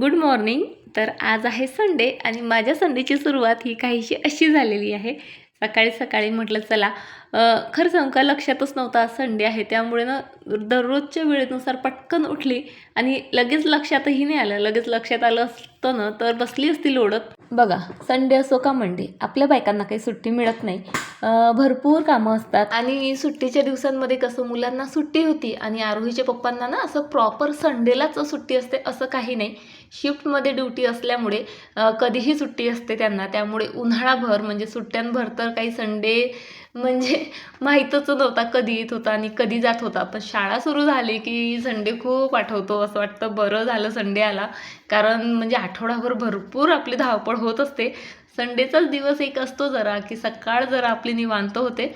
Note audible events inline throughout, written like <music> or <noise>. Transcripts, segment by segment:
Good morning. तर आज आहे संडे आणि माझ्या संडेची सुरुवात ही काहीशी अशी झालेली आहे. सकाळी सकाळी म्हटलं चला खरं सांगू का लक्षातच नव्हता संडे आहे. त्यामुळे ना दररोजच्या वेळेनुसार पटकन उठली आणि लगेच लक्षातही नाही आलं. लगेच लक्षात आलं असतं ना तर बसली असती लोडत. बघा संडे असो का मंडे आपल्या बायकांना काही सुट्टी मिळत नाही. भरपूर कामं असतात. आणि सुट्टीच्या दिवसांमध्ये कसं मुलांना सुट्टी होती आणि आरोहीच्या पप्पांना ना असं प्रॉपर संडेलाच सुट्टी असते असं काही नाही. शिफ्टमध्ये ड्युटी असल्यामुळे कधीही सुट्टी असते त्यांना. त्यामुळे उन्हाळाभर म्हणजे सुट्ट्यांभर तर काही संडे म्हणजे माहीतच नव्हता कधी येत होता आणि कधी जात होता. पण शाळा सुरू झाली की संडे खूप आठवतो असं वाटतं. बरं झालं संडे आला. कारण म्हणजे आठवडाभर भरपूर आपली धावपळ होत असते. संडेचाच दिवस एक असतो जरा की सकाळ जरा आपली निवांत होते.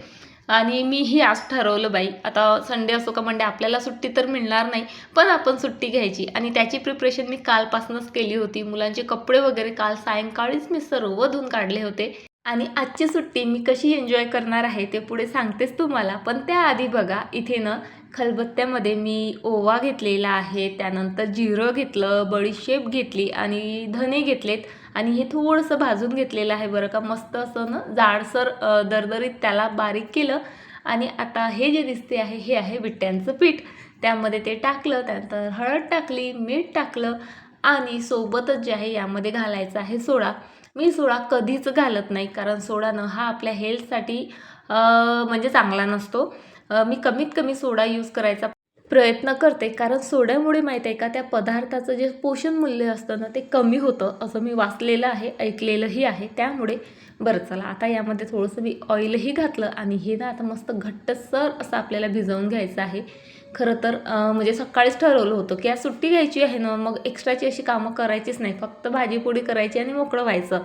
आणि मीही आज ठरवलं बाई आता संडे असो का म्हणजे आपल्याला सुट्टी तर मिळणार नाही पण आपण सुट्टी घ्यायची. आणि त्याची प्रिपरेशन मी कालपासूनच केली होती. मुलांचे कपडे वगैरे काल सायंकाळीच मी सर्व धुवून काढले होते. आणि आजची सुट्टी मी कशी एन्जॉय करणार आहे ते पुढे सांगतेच तुम्हाला. पण त्याआधी बघा इथे ना खलबत्त्यामध्ये मी ओवा घेतलेला आहे त्यानंतर जिरं घेतलं बडीशेप घेतली आणि धने घेतलेत. आणि हे थोडंसं भाजून घेतलेलं आहे बरं का. मस्त असं ना जाडसर दरदरीत त्याला बारीक केलं. आणि आता हे जे दिसते आहे हे आहे विट्ट्यांचं पीठ. त्यामध्ये ते टाकलं त्यानंतर हळद टाकली मीठ टाकलं आणि सोबतच जे आहे यामध्ये घालायचं आहे सोडा. मी सोडा कधीच घालत नाही कारण सोडानं हा आपल्या हेल्थसाठी म्हणजे चांगला नसतो. मी कमीत कमी सोडा यूज करायचा प्रयत्न करते कारण सोड्यामुळे माहीत आहे का त्या पदार्थाचं जे पोषण मूल्य असतं ना ते कमी होतं असं मी वाचलेलं आहे ऐकलेलंही आहे. त्यामुळे बरं चला आता यामध्ये थोडंसं मी ऑइलही घातलं आणि हे ना आता मस्त घट्टसर असं आपल्याला भिजवून घ्यायचं आहे. खरं तर म्हणजे सकाळीच ठरवलं होतं की आज सुट्टी घ्यायची आहे ना मग एक्स्ट्राची अशी कामं करायचीच नाही. फक्त भाजीपोळी करायची आणि मोकळं व्हायचं.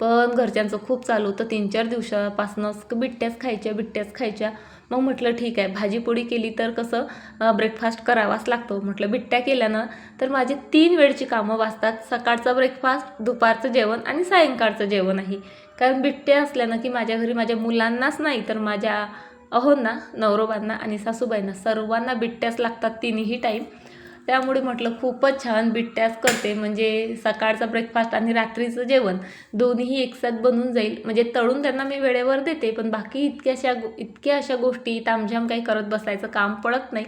पण घरच्यांचं खूप चालू होतं. तीन चार दिवसापासूनच बिट्ट्याच खायच्या बिट्ट्याच खायच्या. मग म्हटलं ठीक आहे भाजीपोळी केली तर कसं ब्रेकफास्ट करावाच लागतो. म्हटलं बिट्ट्या केल्यानं तर माझी तीन वेळची कामं वाचतात. सकाळचा ब्रेकफास्ट दुपारचं जेवण आणि सायंकाळचं जेवण आहे कारण बिट्ट्या असल्यानं की माझ्या घरी माझ्या मुलांनाच नाही तर माझ्या अहोंना नवरोबांना आणि सासूबाईंना सर्वांना बिट्ट्याच लागतात तिन्ही टाईम त्यामुळे म्हटलं खूपच छान बिट्ट्याच करते. म्हणजे सकाळचा ब्रेकफास्ट आणि रात्रीचं जेवण दोन्हीही एकसाथ बनून जाईल. म्हणजे तळून त्यांना मी वेळेवर देते पण बाकी इतक्याशा अशा इतक्या अशा गोष्टी तामझाम काही करत बसायचं काम पडत नाही.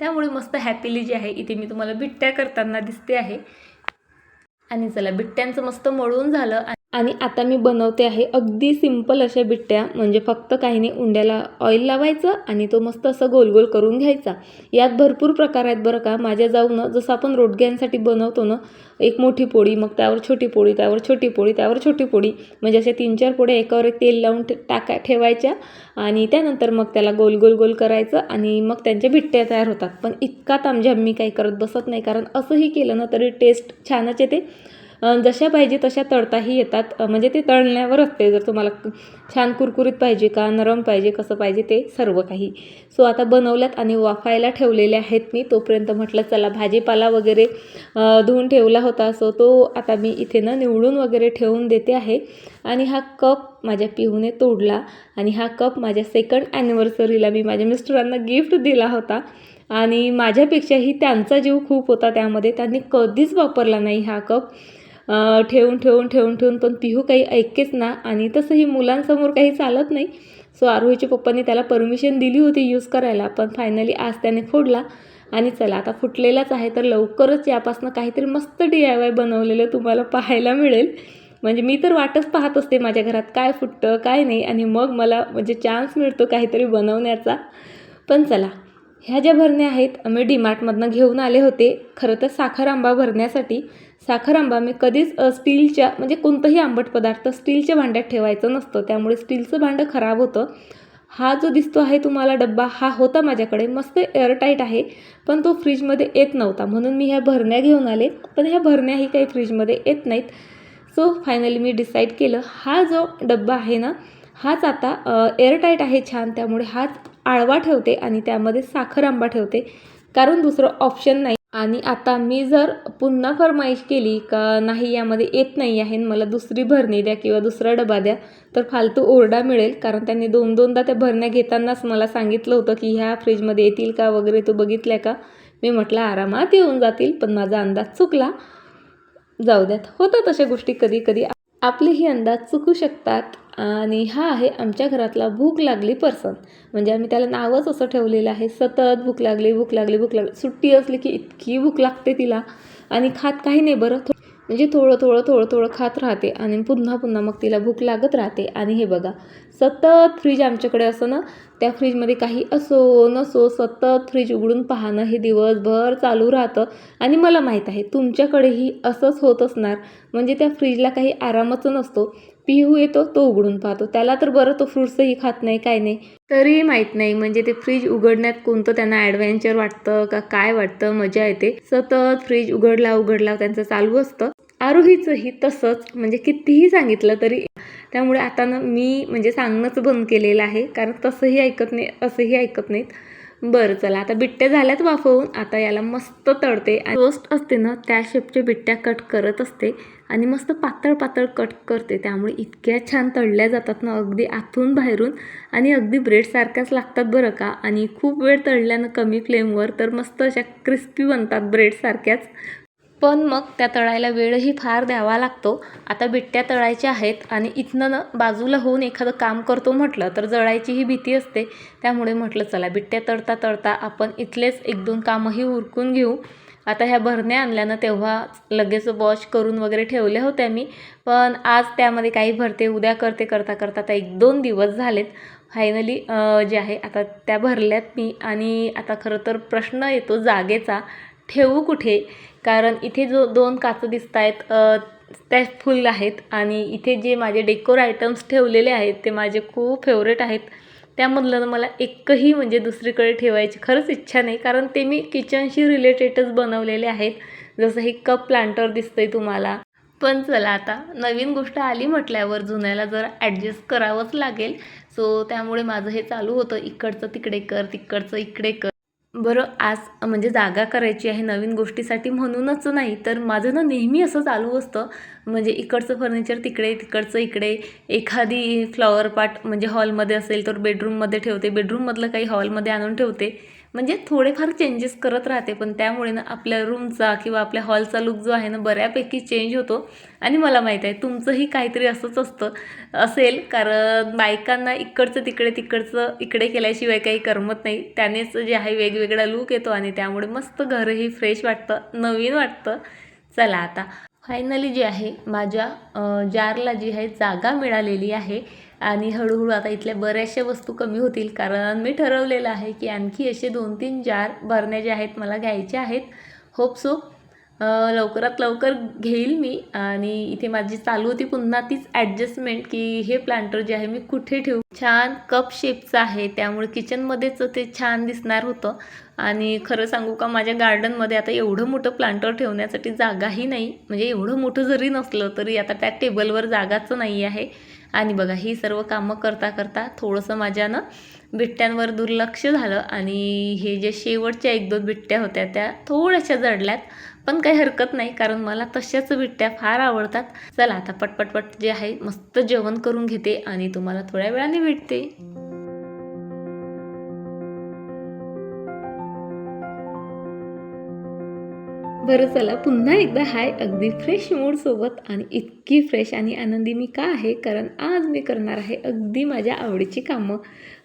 त्यामुळे मस्त हॅपीली जे आहे इथे मी तुम्हाला बिट्ट्या करताना दिसते आहे. आणि चला बिट्ट्यांचं मस्त मळून झालं. आणि आता मी बनवते आहे अगदी सिंपल अशा बिट्ट्या म्हणजे फक्त काही नाही उंड्याला ऑइल लावायचं आणि तो मस्त असं गोल गोल करून घ्यायचा. यात भरपूर प्रकार आहेत बरं का. माझ्या जाऊन जसं आपण रोडग्यांसाठी बनवतो ना एक मोठी पोळी मग त्यावर छोटी पोळी त्यावर छोटी पोळी त्यावर छोटी पोळी म्हणजे अशा तीन चार पोळ्या एकावर एक तेल लावून ठे- टाका ठेवायच्या आणि त्यानंतर मग त्याला गोल गोल गोल करायचं आणि मग त्यांच्या बिट्ट्या तयार होतात. पण इतका तामझाम मी काही करत बसत नाही कारण असंही केलं ना तरी टेस्ट छानच येते. जशा पाहिजे तशा तळताही येतात. म्हणजे ते तळण्यावर असते. जर तुम्हाला छान कुरकुरीत पाहिजे का नरम पाहिजे कसं पाहिजे ते सर्व काही. सो आता बनवल्यात आणि वाफायला ठेवलेले आहेत मी. तोपर्यंत म्हटलं चला भाजीपाला वगैरे धुवून ठेवला होता. सो तो आता मी इथे ना निवडून वगैरे ठेवून देते आहे. आणि हा कप माझ्या पिहूने तोडला. आणि हा कप माझ्या सेकंड ॲनिव्हर्सरीला मी माझ्या मिस्टरांना गिफ्ट दिला होता. आणि माझ्यापेक्षाही त्यांचा जीव खूप होता त्यामध्ये. त्यांनी कधीच वापरला नाही हा कप. ठेवून ठेवून ठेवून ठेवून पण पिहू काही ऐकेच ना. आणि तसंही मुलांसमोर काही चालत नाही. सो आरोहीच्या पप्पांनी त्याला परमिशन दिली होती यूज करायला पण फायनली आज त्याने फोडला. आणि चला आता फुटलेलाच आहे तर लवकरच यापासनं काहीतरी मस्त डी आय वाय बनवलेलं तुम्हाला पाहायला मिळेल. म्हणजे मी तर वाटच पाहत असते माझ्या घरात काय फुटतं काय नाही. आणि मग मला म्हणजे चान्स मिळतो काहीतरी बनवण्याचा. पण चला ह्या ज्या भरण्या आहेत आम्ही डीमार्टमधनं घेऊन आले होते. खरं तर साखर आंबा भरण्यासाठी. साखर आंबा मी कधीच स्टीलच्या म्हणजे कोणतंही आंबट पदार्थ स्टीलच्या भांड्यात ठेवायचं नसतं. त्यामुळे स्टीलचं भांडं खराब होतं. हा जो दिसतो आहे तुम्हाला डब्बा हा होता माझ्याकडे. मस्त एअरटाईट आहे पण तो फ्रीजमध्ये येत नव्हता. म्हणून मी ह्या भरण्या घेऊन आले पण ह्या भरण्याही काही फ्रीजमध्ये येत नाहीत. सो फायनली मी डिसाईड केलं हा जो डब्बा आहे ना हाच आता एअरटाईट आहे छान. त्यामुळे हाच आळवा ठेवते आणि त्यामध्ये साखर आंबा ठेवते. कारण दुसरं ऑप्शन नाही. आणि आता मी जर पुन्हा फरमाईश केली का नाही यामध्ये येत नाही आहे मला दुसरी भरणी द्या किंवा दुसरा डबा द्या तर फालतू ओरडा मिळेल. कारण त्यांनी दोन दोनदा त्या भरण्या घेतानाच मला सांगितलं होतं की ह्या फ्रीजमध्ये येतील का वगैरे तू बघितल्या का? मी म्हटलं आरामात येऊन जातील पण माझा अंदाज चुकला. जाऊ द्यात. होतात अशा गोष्टी कधी कधी आपलेही अंदाज चुकू शकतात. आणि हा आहे आमच्या घरातला भूक लागली पर्सन म्हणजे आम्ही त्याला नावच असं ठेवलेलं आहे सतत भूक लागली भूक लागली भूक लागली. सुट्टी असली की इतकी भूक लागते तिला. आणि खात काही नाही बरं. थो म्हणजे थोडं थोडं थोडं थोडं खात राहते आणि पुन्हा पुन्हा मग तिला भूक लागत राहते. आणि हे बघा सतत फ्रीज आमच्याकडे असं ना त्या फ्रीजमध्ये काही असो नसो सतत फ्रीज उघडून पाहणं हे दिवसभर चालू राहतं. आणि मला माहीत आहे तुमच्याकडेही असंच होत असणार. म्हणजे त्या फ्रीजला काही आरामच नसतो. पिहू येतो तो उघडून पाहतो. त्याला तर बरं तो फ्रुट्सही खात नाही काय नाही. तरीही माहीत नाही म्हणजे ते फ्रीज उघडण्यात कोणतं त्यांना ॲडव्हेंचर वाटतं का काय वाटतं मजा येते. सतत फ्रीज उघडला उघडला त्यांचं चालू असतं. आरोहीचंही तसंच म्हणजे कितीही सांगितलं तरी. त्यामुळे आता ना मी म्हणजे सांगणंच बंद केलेलं आहे कारण तसंही ऐकत नाही असंही ऐकत नाहीत. बरं चला. आता बिट्ट्या झाल्यात वाफवून. आता याला मस्त तळते. आणि रोस्ट असते ना त्या शेपच्या बिट्ट्या कट करत असते. आणि मस्त पातळ पातळ कट करते. त्यामुळे इतक्या छान तळल्या जातात ना अगदी आतून बाहेरून. आणि अगदी ब्रेडसारख्याच लागतात बरं का. आणि खूप वेळ तळल्यानं कमी फ्लेमवर तर मस्त अशा क्रिस्पी बनतात ब्रेडसारख्याच पण मग त्या तळायला वेळही फार द्यावा लागतो. आता बिट्ट्या तळायच्या आहेत आणि इथनं बाजूला होऊन एखादं काम करतो म्हटलं तर जळायचीही भीती असते. त्यामुळे म्हटलं चला बिट्ट्या तळता तळता आपण इथलेच एक दोन कामंही उरकून घेऊ. आता ह्या भरण्या आणल्या ना तेव्हा लगेच वॉश करून वगैरे ठेवल्या होत्या मी. पण आज त्यामध्ये काही भरते उद्या करते करता करता आता एक दोन दिवस झालेत. फायनली जे आहे आता त्या भरल्यात मी आणि आता खरं तर प्रश्न येतो जागेचा. ठेवू कुठे? कारण इथे जो दोन काचं दिसत आहेत त्या फुल आहेत आणि इथे जे माझे डेकोर आयटम्स ठेवलेले आहेत ते माझे खूप फेवरेट आहेत. त्यामधलं मला एकही म्हणजे दुसरीकडे ठेवायची खरंच इच्छा नाही कारण ते मी किचनशी रिलेटेडच बनवलेले आहेत. जसं हे कप प्लांटर दिसतंय तुम्हाला. पण चला आता नवीन गोष्ट आली म्हटल्यावर जुन्याला जरा ॲडजस्ट करावंच लागेल. सो त्यामुळे माझं हे चालू होतं. इकडचं तिकडे कर तिकडचं इकडे कर. बरं आज म्हणजे जागा करायची आहे नवीन गोष्टीसाठी म्हणूनच नाही तर माझं ना नेहमी असं चालू असतं म्हणजे इकडचं फर्निचर तिकडे तिकडचं इकडे. एखादी फ्लॉवर पार्ट म्हणजे हॉलमध्ये असेल तर बेडरूममध्ये ठेवते. बेडरूममधलं काही हॉलमध्ये आणून ठेवते. म्हणजे थोडेफार चेंजेस करत राहते पण त्यामुळे ना आपल्या रूमचा किंवा आपल्या हॉलचा लुक जो आहे ना बऱ्यापैकी चेंज होतो. आणि मला माहीत आहे तुमचंही काहीतरी असंच असतं असेल. कारण बायकांना इकडचं तिकडे तिकडचं इकडे केल्याशिवाय काही करमत नाही. त्यानेच जे आहे वेगवेगळा लूक येतो आणि त्यामुळे मस्त घरही फ्रेश वाटतं नवीन वाटतं. चला आता. फायनली जी आहे माझ्या जारला जी आहे जागा मिळालेली आहे. आणि हळूहळू आता इथल्या बऱ्याचशा वस्तू कमी होतील. कारण मी ठरवलेलं आहे की आणखी असे दोन तीन जार भरण्या जे आहेत मला घ्यायचे आहेत. होप सो लवकरात लवकर घेईल मी आणि इथे माझी चालू होती पुन्हा तीच ॲडजस्टमेंट की हे प्लांटर जे आहे मी कुठे ठेवू? छान कप शेपचं आहे त्यामुळे किचनमध्येच ते छान दिसणार होतं. आणि खरं सांगू का माझ्या गार्डनमध्ये आता एवढं मोठं प्लांटर ठेवण्यासाठी जागाही नाही. म्हणजे एवढं मोठं जरी नसलं तरी आता त्या टेबलवर जागाच नाही आहे. आणि बघा ही सर्व कामं करता करता थोडंसं माझ्यानं बिट्ट्यांवर दुर्लक्ष झालं. आणि हे जे शेवटच्या एक दोन बिट्ट्या होत्या त्या थोड्याशा जडल्यात. पण काही हरकत नाही कारण मला तशाच बिट्ट्या फार आवडतात. चला आता पटपटपट जे आहे मस्त जेवण करून घेते आणि तुम्हाला थोड्या वेळाने भेटते. बरं चला पुन्हा एकदा हाय. अगदी फ्रेश मूडसोबत आणि इतकी फ्रेश आणि आनंदी मी का आहे? कारण आज मी करणार आहे अगदी माझ्या आवडीची कामं.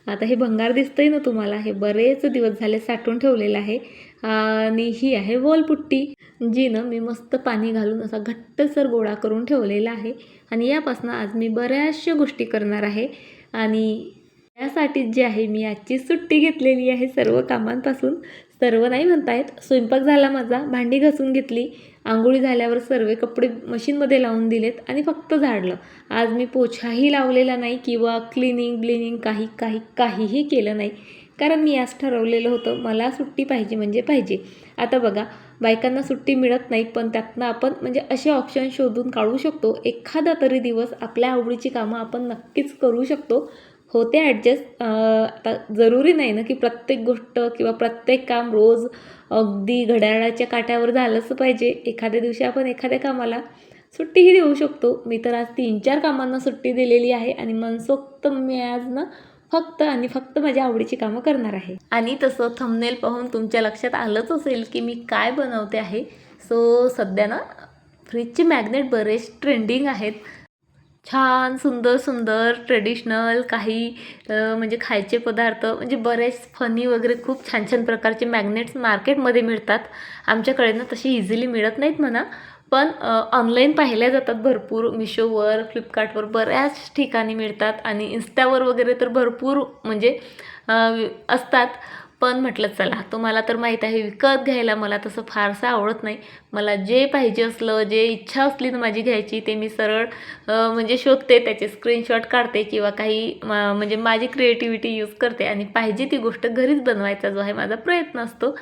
आता हे भंगार दिसतंय ना तुम्हाला हे बरेच दिवस झाले साठवून ठेवलेलं आहे. आणि ही आहे वॉलपुट्टी. जी ना मी मस्त पाणी घालून असा घट्टसर गोळा करून ठेवलेला आहे. आणि यापासून आज मी बऱ्याचशा गोष्टी करणार आहे. आणि यासाठीच जे आहे मी आजची सुट्टी घेतलेली आहे सर्व कामांपासून. सर्व नाही म्हणतायत स्वयंपाक झाला माझा भांडी घासून घेतली. आंघोळी झाल्यावर सर्व कपडे मशीनमध्ये लावून दिलेत आणि फक्त झाडलं. आज मी पोछाही लावलेला नाही किंवा क्लिनिंग ब्लिनिंग काही काही काहीही केलं नाही. कारण मी आज ठरवलेलं होतं मला सुट्टी पाहिजे म्हणजे पाहिजे. आता बघा बायकांना सुट्टी मिळत नाही पण त्यातनं आपण म्हणजे असे ऑप्शन शोधून काढू शकतो. एखादा तरी दिवस आपल्या आवडीची कामं आपण नक्कीच करू शकतो. होते ॲडजस्ट आता जरुरी नाही ना की प्रत्येक गोष्ट किंवा प्रत्येक काम रोज अगदी घड्याळाच्या काट्यावर झालंच पाहिजे. एखाद्या दिवशी आपण एखाद्या कामाला सुट्टीही देऊ शकतो. मी तर आज तीन चार कामांना सुट्टी दिलेली आहे आणि मनसोक्त मी आज ना फक्त आणि फक्त माझ्या आवडीची कामं करणार आहे. आणि तसं थंबनेल पाहून तुमच्या लक्षात आलंच असेल की मी काय बनवते आहे. सो सध्या ना फ्रीजचे मॅग्नेट बरेच ट्रेंडिंग आहेत. छान सुंदर सुंदर ट्रेडिशनल काही म्हणजे खायचे पदार्थ म्हणजे बरेच फनी वगैरे खूप छान छान प्रकारचे मॅग्नेट्स मार्केटमध्ये मिळतात. आमच्याकडे ना तशी इझिली मिळत नाहीत म्हणा. पण ऑनलाईन पाहिल्या जातात भरपूर. मिशोवर फ्लिपकार्टवर बऱ्याच ठिकाणी मिळतात. आणि इन्स्टावर वगैरे तर भरपूर म्हणजे असतात. पण म्हटलं चला तुम्हाला तर माहीत आहे विकत घ्यायला मला तसं फारसं आवडत नाही. मला जे पाहिजे असलं जे इच्छा असली ना माझी घ्यायची ते मी सरळ म्हणजे शोधते त्याचे स्क्रीनशॉट काढते किंवा काही म- म्हणजे माझी क्रिएटिव्हिटी यूज करते आणि पाहिजे ती गोष्ट घरीच बनवायचा जो आहे माझा प्रयत्न असतो.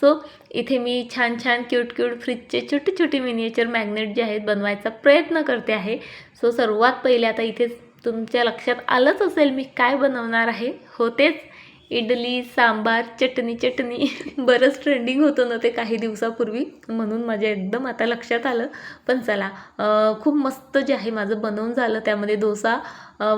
सो इथे मी छान छान क्यूट क्यूट फ्रीजचे छोटे छोटे मिनिएचर मॅग्नेट जे आहेत बनवायचा प्रयत्न करते आहे. सो सर्वात पहिले आता इथेच तुमच्या लक्षात आलंच असेल मी काय बनवणार आहे. होतेच इडली सांबार चटणी चटणी. बरंच ट्रेंडिंग होतं ना ते काही दिवसापूर्वी. म्हणून माझ्या एकदम आता लक्षात आलं. पण चला खूप मस्त जे आहे माझं बनवून झालं. त्यामध्ये डोसा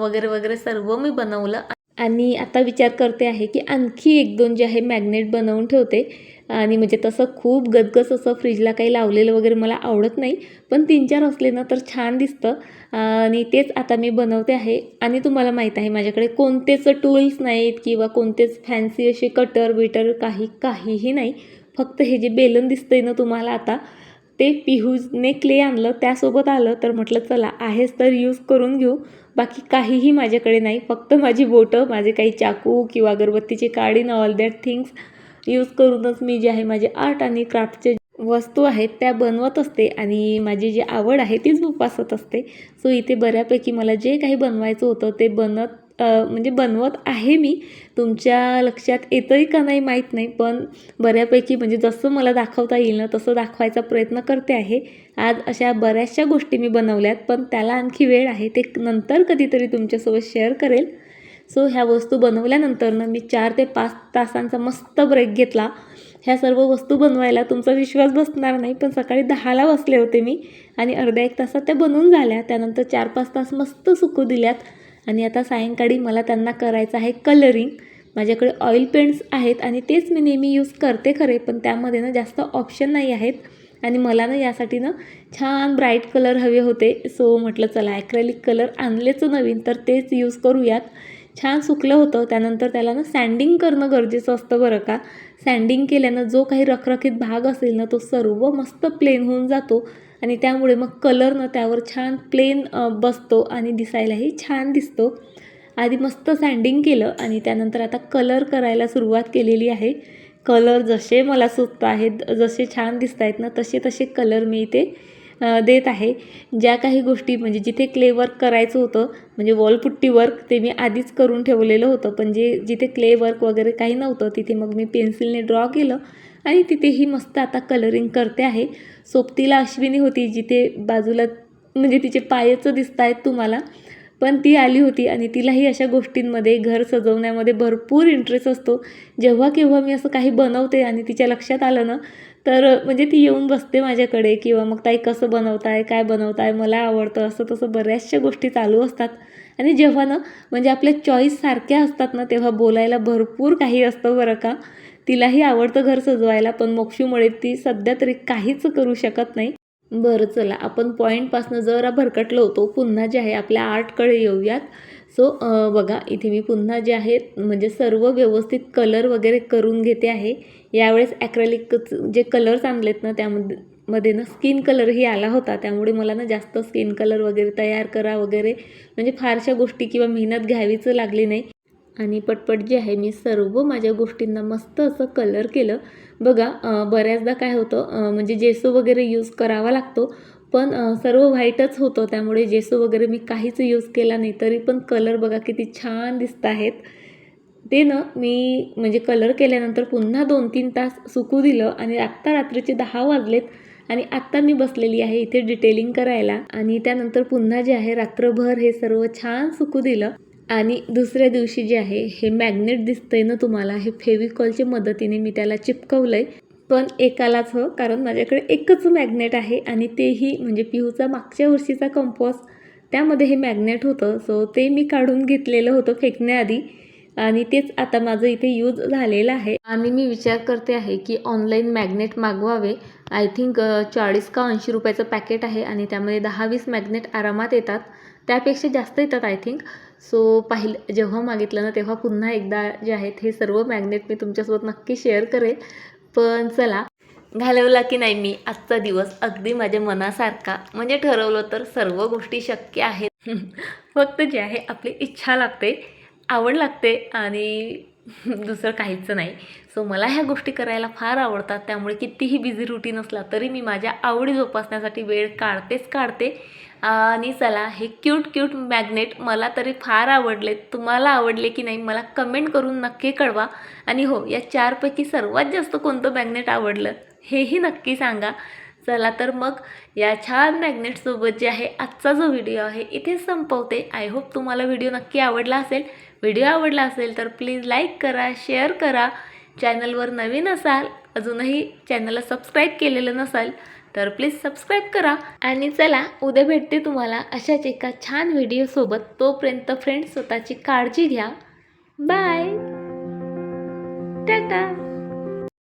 वगैरे वगैरे सर्व मी बनवलं. आणि आता विचार करते आहे की आणखी एक दोन जे आहे मॅग्नेट बनवून ठेवते. आणि म्हणजे तसं खूप गदगस असं फ्रीजला काही लावलेलं वगैरे मला आवडत नाही. पण तीन चार असले ना तर छान दिसतं. आणि तेच आता मी बनवते आहे. आणि तुम्हाला माहीत आहे माझ्याकडे कोणतेच टूल्स नाहीत किंवा कोणतेच फॅन्सी असे कटर बिटर काही काहीही नाही. फक्त हे जे बेलन दिसतंय ना तुम्हाला आता ते पिहूजने क्ले आणलं त्यासोबत आलं तर म्हटलं चला आहेच तर यूज करून घेऊ. बाकी काहीही माझ्याकडे नाही. फक्त माझी बोटं माझे काही चाकू किंवा अगरबत्तीची काडी न ऑल दॅट थिंग्स यूज करूनच मी जे आहे माझे आर्ट आणि क्राफ्टचे वस्तू आहेत त्या बनवत असते. आणि माझी जी आवड आहे तीच जोपासत असते. सो इथे बऱ्यापैकी मला जे काही बनवायचं होतं ते बनत म्हणजे बनवत आहे मी. तुमच्या लक्षात येतंही का नाही माहीत नाही पण बऱ्यापैकी म्हणजे जसं मला दाखवता येईल ना तसं दाखवायचा प्रयत्न करते आहे. आज अशा बऱ्याचशा गोष्टी मी बनवल्यात पण त्याला आणखी वेळ आहे. ते नंतर कधीतरी तुमच्यासोबत शेअर करेल. सो ह्या वस्तू बनवल्यानंतर ना मी चार ते पाच तासांचा मस्त ब्रेक घेतला. ह्या सर्व वस्तू बनवायला तुमचा विश्वास बसणार नाही पण सकाळी दहाला बसले होते मी. आणि अर्ध्या एक तासात त्या बनवून झाल्या. त्यानंतर चार पाच तास मस्त सुकू दिल्यात. आणि आता सायंकाळी मला त्यांना करायचं आहे कलरिंग माझ्याकडे ऑइल पेंट्स आहेत आणि तेच मी नेहमी यूज करते खरे पण त्यामध्ये ना जास्त ऑप्शन नाही आहेत. आणि मला ना यासाठी ना छान ब्राईट कलर हवे होते. सो म्हटलं चला ॲक्रेलिक कलर आणलेच नवीन तर तेच यूज करूयात. छान सुकलं होतं. त्यानंतर त्याला ना सँडिंग करणं गरजेचं असतं बरं का. सँडिंग केल्यानं जो काही रखरखीत भाग असेल ना तो सर्व मस्त प्लेन होऊन जातो. आणि त्यामुळे मग कलर ना त्यावर छान प्लेन बसतो आणि दिसायलाही छान दिसतो. आधी मस्त सँडिंग केलं आणि त्यानंतर आता कलर करायला सुरुवात केलेली आहे. कलर जसे मला सुचत आहेत जसे छान दिसत आहेत ना तसे तसे कलर मी इथे देत आहे. ज्या काही गोष्टी म्हणजे जिथे क्ले वर्क करायचं होतं म्हणजे वॉलपुट्टी वर्क ते मी आधीच करून ठेवलेलं होतं. पण जे जिथे क्ले वर्क वगैरे काही नव्हतं तिथे मग मी पेन्सिलने ड्रॉ केलं. आणि तिथेही मस्त आता कलरिंग करते आहे. सोबतीला अश्विनी होती जिथे बाजूला म्हणजे तिचे पायचं दिसत आहेत तुम्हाला. पण ती आली होती आणि तिलाही अशा गोष्टींमध्ये घर सजवण्यामध्ये भरपूर इंटरेस्ट असतो. जेव्हा केव्हा मी असं काही बनवते आणि तिच्या लक्षात आलं ना तर म्हणजे ती येऊन बसते माझ्याकडे किंवा मग ताई कसं बनवताय काय बनवताय मला आवडतं असं तसं बऱ्याचशा गोष्टी चालू असतात. आणि जेव्हा ना म्हणजे आपल्या चॉईस सारख्या असतात ना तेव्हा बोलायला भरपूर काही असतं बरं का. तिलाही आवडतं घर सजवायला पण मोक्षूमुळे ती सध्या तरी काहीच करू शकत नाही. बरं चला. आपण पॉईंटपासनं जरा भरकटलो होतो. पुन्हा जे आहे आपल्या आर्टकडे येऊयात. सो बघा इथे मी पुन्हा जे आहे म्हणजे सर्व व्यवस्थित कलर वगैरे करून घेते आहे. यावेळेस ॲक्रेलिक जे कलर्स आणलेत ना त्यामध्ये मध्ये ना स्किन कलरही आला होता. त्यामुळे मला ना जास्त स्किन कलर वगैरे तयार करा वगैरे म्हणजे फारशा गोष्टी किंवा मेहनत घ्यावीच लागली नाही. आणि पटपट जे आहे मी सर्व माझ्या गोष्टींना मस्त असं कलर केलं. बघा बऱ्याचदा काय होतं म्हणजे जेसो वगैरे यूज करावा लागतो पण सर्व व्हाईटच होतं त्यामुळे जेसो वगैरे मी काहीच यूज केला नाही तरी पण कलर बघा किती छान दिसत आहेत. ते ना मी म्हणजे कलर केल्यानंतर पुन्हा दोन तीन तास सुकू दिलं आणि आत्ता रात्रीचे दहा वाजलेत आणि आत्ता मी बसलेली आहे इथे डिटेलिंग करायला आणि त्यानंतर पुन्हा जे आहे रात्रभर हे सर्व छान सुकू दिलं. आणि दुसऱ्या दिवशी जे आहे हे मॅग्नेट दिसतंय ना तुम्हाला हे फेविकॉलच्या मदतीने मी त्याला चिपकवलंय. पण एकालाच हो कारण माझ्याकडे एकच मॅग्नेट आहे आणि तेही म्हणजे पिहूचा मागच्या वर्षीचा कंपॉस त्यामध्ये हे मॅग्नेट होतं. सो ते मी काढून घेतलेलं होतं फेकण्याआधी आणि तेच आता माझं इथे यूज झालेलं आहे. आणि मी विचार करते आहे की ऑनलाईन मॅग्नेट मागवावे. आय थिंक चाळीस का ऐंशी रुपयाचं पॅकेट आहे आणि त्यामध्ये दहा वीस मॅग्नेट आरामात येतात. त्यापेक्षा जास्त येतात आय थिंक सो पाहिलं जेव्हा मागितलं ना तेव्हा पुन्हा एकदा जे आहेत हे सर्व मॅग्नेट मी तुमच्यासोबत नक्की शेअर करेल. पण चला घालवला की नाही मी आजचा दिवस अगदी माझ्या मनासारखा. म्हणजे ठरवलं तर सर्व गोष्टी शक्य आहेत. <laughs> फक्त जे आहे आपली इच्छा लागते आवड लागते आणि <laughs> दुसरं काहीच नाही. सो मला ह्या गोष्टी करायला फार आवडतात. त्यामुळे कितीही बिझी रुटीन असला तरी मी माझ्या आवडी जोपासण्यासाठी वेळ काढतेच काढते. आणि चला हे क्यूट क्यूट मॅग्नेट मला तरी फार आवडले. तुम्हाला आवडले की नाही मला कमेंट करून नक्की कळवा. आणि हो या चारपैकी सर्वात जास्त कोणतं मॅग्नेट आवडलं हेही नक्की सांगा. चला तर मग या छान मॅग्नेटसोबत जे आहे आजचा जो व्हिडिओ आहे इथेच संपवते. आय होप तुम्हाला व्हिडिओ नक्की आवडला असेल. व्हिडिओ आवडला असेल तर प्लीज लाईक करा शेअर करा. चॅनलवर नवीन असाल अजूनही चॅनलला सबस्क्राईब केलेलं नसाल तर प्लीज सबस्क्राईब करा. आणि चला उद्या भेटते तुम्हाला अशाच एका छान व्हिडिओसोबत तोपर्यंत फ्रेंड्स स्वतःची काळजी घ्या. बाय टाटा